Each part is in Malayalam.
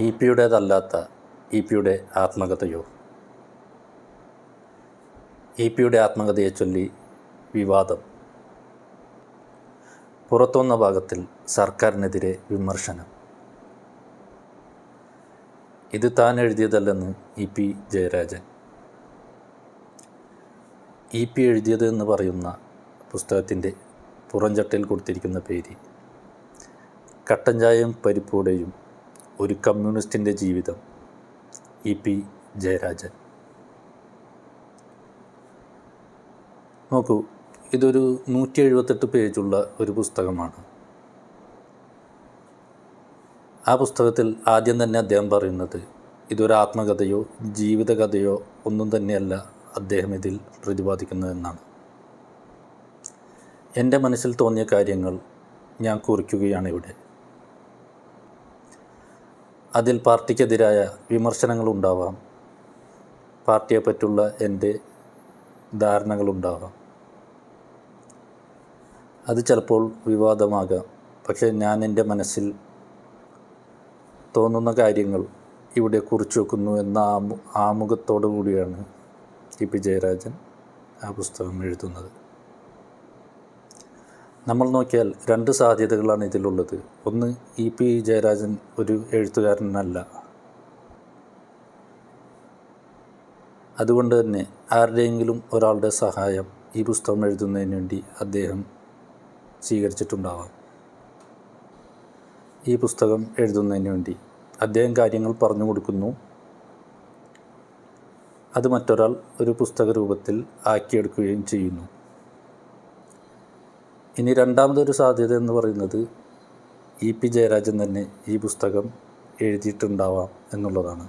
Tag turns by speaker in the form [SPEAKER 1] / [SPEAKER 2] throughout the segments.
[SPEAKER 1] ഇ പിയുടേതല്ലാത്ത ഇ പിയുടെ ആത്മകഥയോ? ഇ പിയുടെ ആത്മകഥയെ ചൊല്ലി വിവാദം. പുറത്തുവന്ന ഭാഗത്തിൽ സർക്കാരിനെതിരെ വിമർശനം. ഇത് താൻ എഴുതിയതല്ലെന്ന് E P Jayarajan. E P എഴുതിയത് എന്ന് പറയുന്ന പുസ്തകത്തിന്റെ പുറംചട്ടയിൽ കൊടുത്തിരിക്കുന്ന പേര് കട്ടൻ ചായയും പരിപ്പൂടെയും ഒരു കമ്മ്യൂണിസ്റ്റിന്റെ ജീവിതം. ഇ. പി. ജയരാജൻ. നോക്കൂ ഇതൊരു നൂറ്റി എഴുപത്തെട്ട് പേജുള്ള ഒരു പുസ്തകമാണ്. ആ പുസ്തകത്തിൽ ആദ്യം തന്നെ അദ്ദേഹം പറയുന്നത് ഇതൊരു ആത്മകഥയോ ജീവിതകഥയോ ഒന്നും തന്നെയല്ല അദ്ദേഹം ഇതിൽ പ്രതിപാദിക്കുന്നതെന്നാണ് എന്റെ മനസ്സിൽ തോന്നിയ കാര്യങ്ങൾ ഞാൻ കുറിക്കുകയാണ് ഇവിടെ. അതിൽ പാർട്ടിക്കെതിരായ വിമർശനങ്ങളുണ്ടാവാം. പാർട്ടിയെ പറ്റുള്ള എന്റെ ധാരണകളുണ്ടാവാം. അത് ചിലപ്പോൾ വിവാദമാകാം. പക്ഷേ ഞാൻ എന്റെ മനസ്സിൽ തോന്നുന്ന കാര്യങ്ങൾ ഇവിടെ കുറിച്ചു വെക്കുന്നു എന്ന ആമു ആമുഖത്തോടു കൂടിയാണ് ടി പി ജയരാജൻ ആ പുസ്തകം എഴുതുന്നത്. നമ്മൾ നോക്കിയാൽ രണ്ട് സാധ്യതകളാണ് ഇതിലുള്ളത്. ഒന്ന് ഇ പി ജയരാജൻ ഒരു എഴുത്തുകാരനല്ല. അതുകൊണ്ട് തന്നെ ആരുടെയെങ്കിലും ഒരാളുടെ സഹായം ഈ പുസ്തകം എഴുതുന്നതിന് വേണ്ടി അദ്ദേഹം സ്വീകരിച്ചിട്ടുണ്ടാവാം. ഈ പുസ്തകം എഴുതുന്നതിന് വേണ്ടി അദ്ദേഹം കാര്യങ്ങൾ പറഞ്ഞു കൊടുക്കുന്നു. അത് മറ്റൊരാൾ ഒരു പുസ്തക രൂപത്തിൽ ആക്കിയെടുക്കുകയും ചെയ്യുന്നു. ഇനി രണ്ടാമതൊരു സാധ്യത എന്ന് പറയുന്നത് ഇ പി ജയരാജൻ തന്നെ ഈ പുസ്തകം എഴുതിയിട്ടുണ്ടാവാം എന്നുള്ളതാണ്.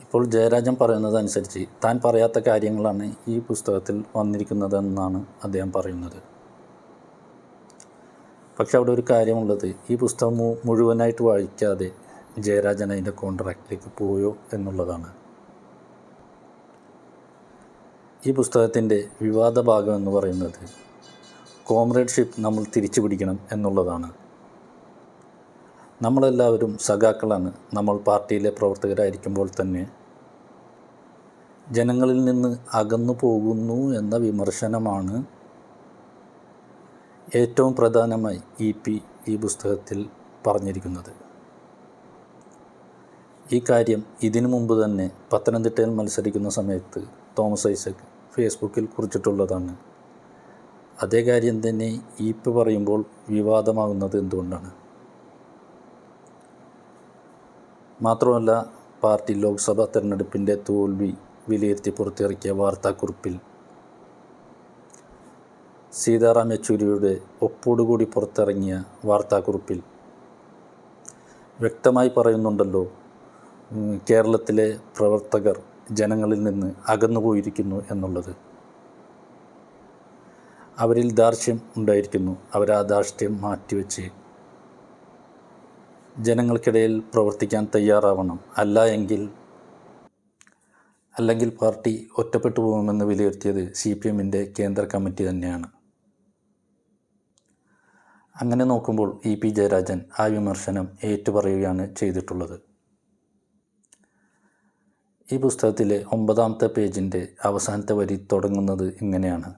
[SPEAKER 1] ഇപ്പോൾ ജയരാജൻ പറയുന്നത് അനുസരിച്ച് താൻ പറയാത്ത കാര്യങ്ങളാണ് ഈ പുസ്തകത്തിൽ വന്നിരിക്കുന്നതെന്നാണ് അദ്ദേഹം പറയുന്നത്. പക്ഷെ അവിടെ ഒരു കാര്യമുള്ളത് ഈ പുസ്തകം മുഴുവനായിട്ട് വായിക്കാതെ ജയരാജൻ അതിന്റെ കോൺട്രാക്റ്റിലേക്ക് പോയോ എന്നുള്ളതാണ്. ഈ പുസ്തകത്തിന്റെ വിവാദ ഭാഗം എന്ന് പറയുന്നത് കോമ്രേഡ്ഷിപ്പ് നമ്മൾ തിരിച്ചു പിടിക്കണം എന്നുള്ളതാണ്. നമ്മളെല്ലാവരും സഖാക്കളാണ്. നമ്മൾ പാർട്ടിയിലെ പ്രവർത്തകരായിരിക്കുമ്പോൾ തന്നെ ജനങ്ങളിൽ നിന്ന് അകന്നു പോകുന്നു എന്ന വിമർശനമാണ് ഏറ്റവും പ്രധാനമായി ഇ പി ഈ പുസ്തകത്തിൽ പറഞ്ഞിരിക്കുന്നത്. ഈ കാര്യം ഇതിനു മുമ്പ് തന്നെ പത്തനംതിട്ടയിൽ മത്സരിക്കുന്ന സമയത്ത് തോമസ് ഐസക് ഫേസ്ബുക്കിൽ കുറിച്ചിട്ടുള്ളതാണ്. അതേ കാര്യം തന്നെ ഈപ്പ് പറയുമ്പോൾ വിവാദമാകുന്നത് എന്തുകൊണ്ടാണ്? മാത്രമല്ല പാർട്ടി ലോക്സഭാ തെരഞ്ഞെടുപ്പിന്റെ തോൽവി വിലയിരുത്തി പുറത്തിറക്കിയ വാർത്താക്കുറിപ്പിൽ സീതാറാം യെച്ചൂരിയുടെ ഒപ്പോടുകൂടി പുറത്തിറങ്ങിയ വാർത്താക്കുറിപ്പിൽ വ്യക്തമായി പറയുന്നുണ്ടല്ലോ കേരളത്തിലെ പ്രവർത്തകർ ജനങ്ങളിൽ നിന്ന് അകന്നുപോയിരിക്കുന്നു എന്നുള്ളത്. അവരിൽ ദാർഷ്ട്യം ഉണ്ടായിരിക്കുന്നു. അവർ ആ ദാർഷ്ട്യം മാറ്റിവെച്ച് ജനങ്ങൾക്കിടയിൽ പ്രവർത്തിക്കാൻ തയ്യാറാവണം. അല്ല എങ്കിൽ അല്ലെങ്കിൽ പാർട്ടി ഒറ്റപ്പെട്ടു പോകുമെന്ന് വിലയിരുത്തിയത് സി പി എമ്മിന്റെ കേന്ദ്ര കമ്മിറ്റി തന്നെയാണ്. അങ്ങനെ നോക്കുമ്പോൾ ഇ പി ജയരാജൻ ആ വിമർശനം ഏറ്റുപറയുകയാണ് ചെയ്തിട്ടുള്ളത്. ഈ പുസ്തകത്തിലെ ഒമ്പതാമത്തെ പേജിന്റെ അവസാനത്തെ വരി തുടങ്ങുന്നത് ഇങ്ങനെയാണ്.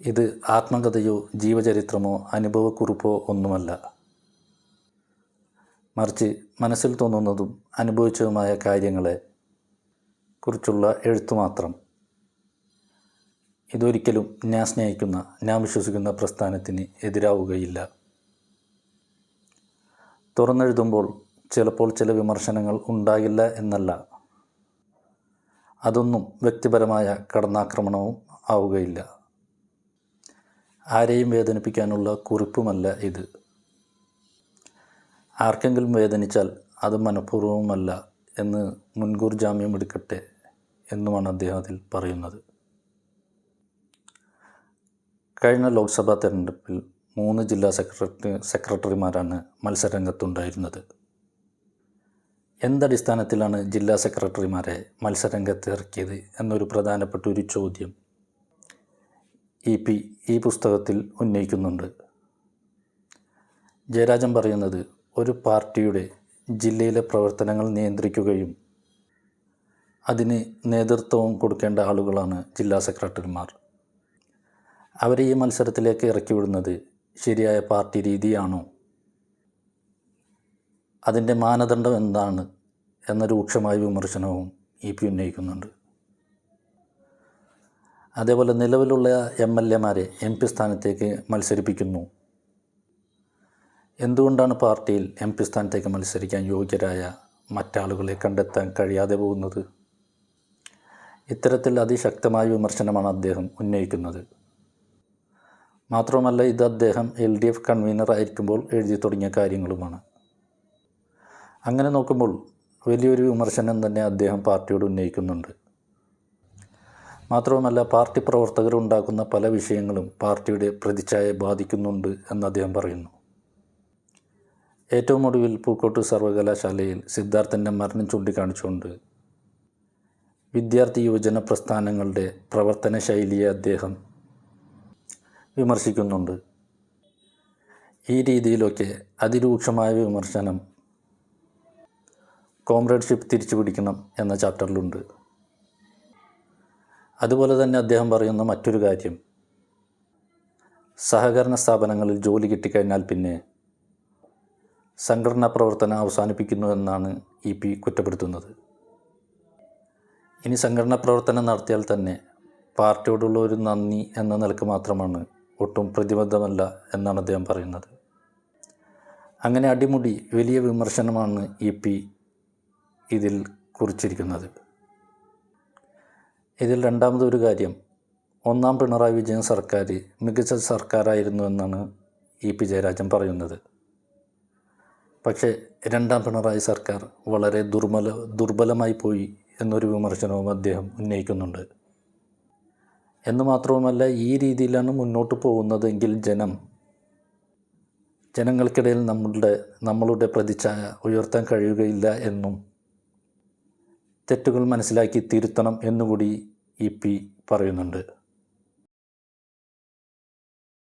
[SPEAKER 1] ഇത് ആത്മകഥയോ ജീവചരിത്രമോ അനുഭവക്കുറിപ്പോ ഒന്നുമല്ല. മറിച്ച് മനസ്സിൽ തോന്നുന്നതും അനുഭവിച്ചതുമായ കാര്യങ്ങളെ കുറിച്ചുള്ള എഴുത്തു മാത്രം. ഇതൊരിക്കലും ഞാൻ സ്നേഹിക്കുന്ന ഞാൻ വിശ്വസിക്കുന്ന പ്രസ്ഥാനത്തിന് എതിരാവുകയില്ല. തുറന്നെഴുതുമ്പോൾ ചിലപ്പോൾ ചില വിമർശനങ്ങൾ ഉണ്ടാകില്ല എന്നല്ല. അതൊന്നും വ്യക്തിപരമായ കടന്നാക്രമണവും ആവുകയില്ല. ആരെയും വേദനിപ്പിക്കാനുള്ള കുറിപ്പുമല്ല ഇത്. ആർക്കെങ്കിലും വേദനിച്ചാൽ അത് മനഃപൂർവവുമല്ല എന്ന് മുൻകൂർ ജാമ്യം എടുക്കട്ടെ എന്നുമാണ് അദ്ദേഹം അതിൽ പറയുന്നത്. കഴിഞ്ഞ ലോക്സഭാ തെരഞ്ഞെടുപ്പിൽ മൂന്ന് ജില്ലാ സെക്രട്ടറി സെക്രട്ടറിമാരാണ് മത്സരരംഗത്തുണ്ടായിരുന്നത്. എന്തടിസ്ഥാനത്തിലാണ് ജില്ലാ സെക്രട്ടറിമാരെ മത്സരരംഗത്ത് ഇറക്കിയത് എന്നൊരു പ്രധാനപ്പെട്ട ഒരു ചോദ്യം ഇ പി ഈ പുസ്തകത്തിൽ ഉന്നയിക്കുന്നുണ്ട്. ജയരാജൻ പറയുന്നത് ഒരു പാർട്ടിയുടെ ജില്ലയിലെ പ്രവർത്തനങ്ങൾ നിയന്ത്രിക്കുകയും അതിന് നേതൃത്വവും കൊടുക്കേണ്ട ആളുകളാണ് ജില്ലാ സെക്രട്ടറിമാർ. അവരെ ഈ മത്സരത്തിലേക്ക് ഇറക്കിവിടുന്നത് ശരിയായ പാർട്ടി രീതിയാണോ അതിന്റെ മാനദണ്ഡം എന്താണ് എന്ന രൂക്ഷമായ വിമർശനവും ഇ പി ഉന്നയിക്കുന്നുണ്ട്. അതേപോലെ നിലവിലുള്ള എം എൽ എമാരെ എം പി സ്ഥാനത്തേക്ക് മത്സരിപ്പിക്കുന്നു. എന്തുകൊണ്ടാണ് പാർട്ടിയിൽ എം പി സ്ഥാനത്തേക്ക് മത്സരിക്കാൻ യോഗ്യരായ മറ്റാളുകളെ കണ്ടെത്താൻ കഴിയാതെ പോകുന്നത്? ഇത്തരത്തിൽ അതിശക്തമായ വിമർശനമാണ് അദ്ദേഹം ഉന്നയിക്കുന്നത്. മാത്രമല്ല ഇത് അദ്ദേഹം എൽ ഡി എഫ് കൺവീനർ ആയിരിക്കുമ്പോൾ എഴുതി തുടങ്ങിയ കാര്യങ്ങളുമാണ്. അങ്ങനെ നോക്കുമ്പോൾ വലിയൊരു വിമർശനം തന്നെ അദ്ദേഹം പാർട്ടിയോട് ഉന്നയിക്കുന്നുണ്ട്. മാത്രവുമല്ല പാർട്ടി പ്രവർത്തകർ ഉണ്ടാക്കുന്ന പല വിഷയങ്ങളും പാർട്ടിയുടെ പ്രതിച്ഛായയെ ബാധിക്കുന്നുണ്ട് എന്ന് അദ്ദേഹം പറയുന്നു. ഏറ്റവും ഒടുവിൽ പൂക്കോട്ട് സർവകലാശാലയിൽ സിദ്ധാർത്ഥന്റെ മരണം ചൂണ്ടിക്കാണിച്ചുകൊണ്ട് വിദ്യാർത്ഥി യുവജന പ്രസ്ഥാനങ്ങളുടെ പ്രവർത്തന ശൈലിയെ അദ്ദേഹം വിമർശിക്കുന്നുണ്ട്. ഈ രീതിയിലൊക്കെ അതിരൂക്ഷമായ വിമർശനം കോംറേഡ്ഷിപ്പ് തിരിച്ചു പിടിക്കണം എന്ന ചാപ്റ്ററിലുണ്ട് അതുപോലെ തന്നെ അദ്ദേഹം പറയുന്ന മറ്റൊരു കാര്യം. സഹകരണ സ്ഥാപനങ്ങളിൽ ജോലി കിട്ടിക്കഴിഞ്ഞാൽ പിന്നെ സംഘടനാ പ്രവർത്തനം അവസാനിപ്പിക്കുന്നു എന്നാണ് ഇ പി കുറ്റപ്പെടുത്തുന്നത്. ഇനി സംഘടനാ പ്രവർത്തനം നടത്തിയാൽ തന്നെ പാർട്ടിയോടുള്ള ഒരു നന്ദി എന്ന നിലയ്ക്ക് മാത്രമാണ് ഒട്ടും പ്രതിബദ്ധമല്ല എന്നാണ് അദ്ദേഹം പറയുന്നത്. അങ്ങനെ അടിമുടി വലിയ വിമർശനമാണ് ഇ പി ഇതിൽ കുറിച്ചിരിക്കുന്നത്. ഇതിൽ രണ്ടാമതൊരു കാര്യം ഒന്നാം പിണറായി വിജയൻ സർക്കാർ മികച്ച സർക്കാരായിരുന്നു എന്നാണ് ഇ പി ജയരാജൻ പറയുന്നത്. പക്ഷേ രണ്ടാം പിണറായി സർക്കാർ വളരെ ദുർബല ദുർബലമായി പോയി എന്നൊരു വിമർശനവും അദ്ദേഹം ഉന്നയിക്കുന്നുണ്ട്. എന്ന് മാത്രവുമല്ല ഈ രീതിയിലാണ് മുന്നോട്ട് പോകുന്നതെങ്കിൽ ജനം ജനങ്ങൾക്കിടയിൽ നമ്മളുടെ നമ്മളുടെ പ്രതിച്ഛായ ഉയർത്താൻ കഴിയുകയില്ല എന്നും തെറ്റുകൾ മനസ്സിലാക്കി തിരുത്തണം എന്നുകൂടി ഇ പി പറയുന്നുണ്ട്.